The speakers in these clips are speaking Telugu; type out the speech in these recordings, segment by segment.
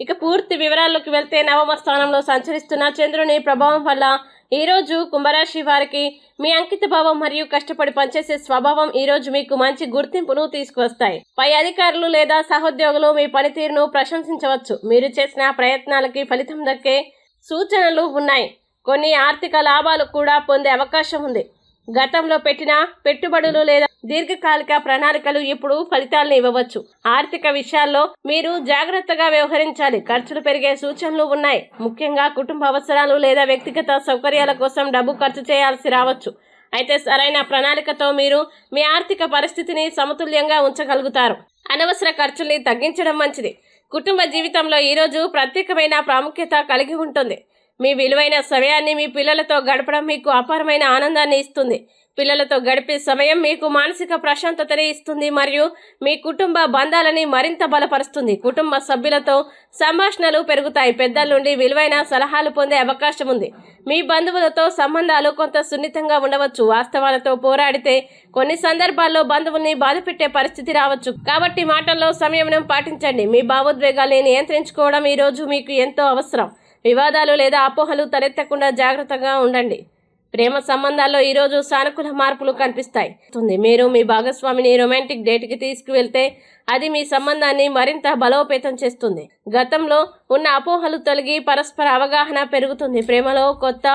ఇక పూర్తి వివరాల్లోకి వెళ్తే నవమ స్థానంలో సంచరిస్తున్న చంద్రుని ప్రభావం వల్ల ఈ రోజు కుంభరాశి వారికి మీ అంకిత భావం మరియు కష్టపడి పనిచేసే స్వభావం ఈరోజు మీకు మంచి గుర్తింపును తీసుకువస్తాయి. పై అధికారులు లేదా సహోద్యోగులు మీ పనితీరును ప్రశంసించవచ్చు. మీరు చేసిన ప్రయత్నాలకి ఫలితం దక్కే సూచనలు ఉన్నాయి. కొన్ని ఆర్థిక లాభాలు కూడా పొందే అవకాశం ఉంది. గతంలో పెట్టిన పెట్టుబడులు లేదా దీర్ఘకాలిక ప్రణాళికలు ఇప్పుడు ఫలితాలను ఇవ్వవచ్చు. ఆర్థిక విషయాల్లో మీరు జాగ్రత్తగా వ్యవహరించాలి. ఖర్చులు పెరిగే సూచనలు ఉన్నాయి. ముఖ్యంగా కుటుంబ అవసరాలు లేదా వ్యక్తిగత సౌకర్యాల కోసం డబ్బు ఖర్చు చేయాల్సి రావచ్చు. అయితే సరైన ప్రణాళికతో మీరు మీ ఆర్థిక పరిస్థితిని సమతుల్యంగా ఉంచగలుగుతారు. అనవసర ఖర్చుల్ని తగ్గించడం మంచిది. కుటుంబ జీవితంలో ఈరోజు ప్రత్యేకమైన ప్రాముఖ్యత కలిగి ఉంటుంది. మీ విలువైన సమయాన్ని మీ పిల్లలతో గడపడం మీకు అపారమైన ఆనందాన్ని ఇస్తుంది. పిల్లలతో గడిపే సమయం మీకు మానసిక ప్రశాంతతని ఇస్తుంది మరియు మీ కుటుంబ బంధాలని మరింత బలపరుస్తుంది. కుటుంబ సభ్యులతో సంభాషణలు పెరుగుతాయి. పెద్దల నుండి విలువైన సలహాలు పొందే అవకాశం ఉంది. మీ బంధువులతో సంబంధాలు కొంత సున్నితంగా ఉండవచ్చు. వాస్తవాలతో పోరాడితే కొన్ని సందర్భాల్లో బంధువుల్ని బాధపెట్టే పరిస్థితి రావచ్చు. కాబట్టి మాటల్లో సంయమనం పాటించండి. మీ భావోద్వేగాల్ని నియంత్రించుకోవడం ఈరోజు మీకు ఎంతో అవసరం. వివాదాలు లేదా అపోహలు తలెత్తకుండా జాగ్రత్తగా ఉండండి. ప్రేమ సంబంధాల్లో ఈరోజు సానుకూల మార్పులు కనిపిస్తాయి. మీరు మీ భాగస్వామిని రొమాంటిక్ డేట్కి తీసుకువెళ్తే అది మీ సంబంధాన్ని మరింత బలోపేతం చేస్తుంది. గతంలో ఉన్న అపోహలు తొలగి పరస్పర అవగాహన పెరుగుతుంది. ప్రేమలో కొత్త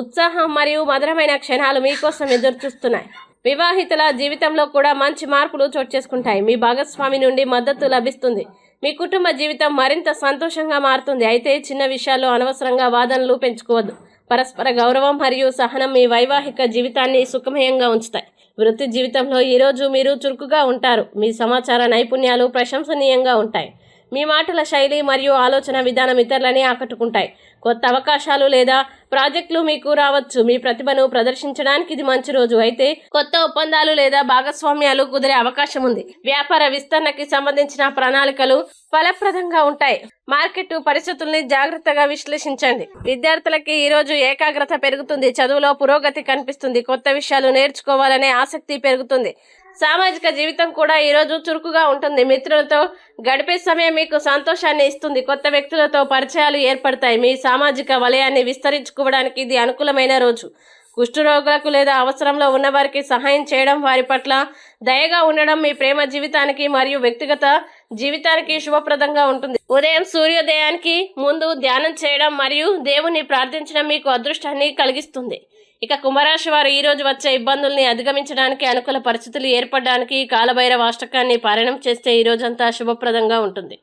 ఉత్సాహం మరియు మధురమైన క్షణాలు మీకోసం ఎదురు చూస్తున్నాయి వివాహితుల జీవితంలో కూడా మంచి మార్పులు చోటు చేసుకుంటాయి. మీ భాగస్వామి నుండి మద్దతు లభిస్తుంది. మీ కుటుంబ జీవితం మరింత సంతోషంగా మారుతుంది. అయితే చిన్న విషయాల్లో అనవసరంగా వాదనలు పెంచుకోవద్దు. పరస్పర గౌరవం మరియు సహనం మీ వైవాహిక జీవితాన్ని సుఖమయంగా ఉంచుతాయి. వృత్తి జీవితంలో ఈరోజు మీరు చురుకుగా ఉంటారు. మీ సమాచార నైపుణ్యాలు ప్రశంసనీయంగా ఉంటాయి. మీ మాటల శైలి మరియు ఆలోచన విధానం ఇతరులని ఆకట్టుకుంటాయి. కొత్త అవకాశాలు లేదా ప్రాజెక్టులు మీకు రావచ్చు. మీ ప్రతిభను ప్రదర్శించడానికి ఇది మంచి రోజు. అయితే కొత్త ఒప్పందాలు లేదా భాగస్వామ్యాలు కుదిరే అవకాశం ఉంది. వ్యాపార విస్తరణకి సంబంధించిన ప్రణాళికలు ఫలప్రదంగా ఉంటాయి. మార్కెట్ పరిస్థితుల్ని జాగ్రత్తగా విశ్లేషించండి. విద్యార్థులకి ఈ రోజు ఏకాగ్రత పెరుగుతుంది. చదువులో పురోగతి కనిపిస్తుంది. కొత్త విషయాలు నేర్చుకోవాలనే ఆసక్తి పెరుగుతుంది. సామాజిక జీవితం కూడా ఈరోజు చురుకుగా ఉంటుంది. మిత్రులతో గడిపే సమయం మీకు సంతోషాన్ని ఇస్తుంది. కొత్త వ్యక్తులతో పరిచయాలు ఏర్పడతాయి. మీ సామాజిక వలయాన్ని విస్తరించుకోవడానికి ఇది అనుకూలమైన రోజు. కుష్ఠరోగులకు లేదా అవసరంలో ఉన్నవారికి సహాయం చేయడం వారి పట్ల దయగా ఉండడం మీ ప్రేమ జీవితానికి మరియు వ్యక్తిగత జీవితానికి శుభప్రదంగా ఉంటుంది. ఉదయం సూర్యోదయానికి ముందు ధ్యానం చేయడం మరియు దేవుని ప్రార్థించడం మీకు అదృష్టాన్ని కలిగిస్తుంది. ఇక కుంభరాశి వారు ఈరోజు వచ్చే ఇబ్బందుల్ని అధిగమించడానికి అనుకూల పరిస్థితులు ఏర్పడడానికి కాలభైరవ అష్టకాన్ని పారాయణం చేస్తే ఈ రోజంతా శుభప్రదంగా ఉంటుంది.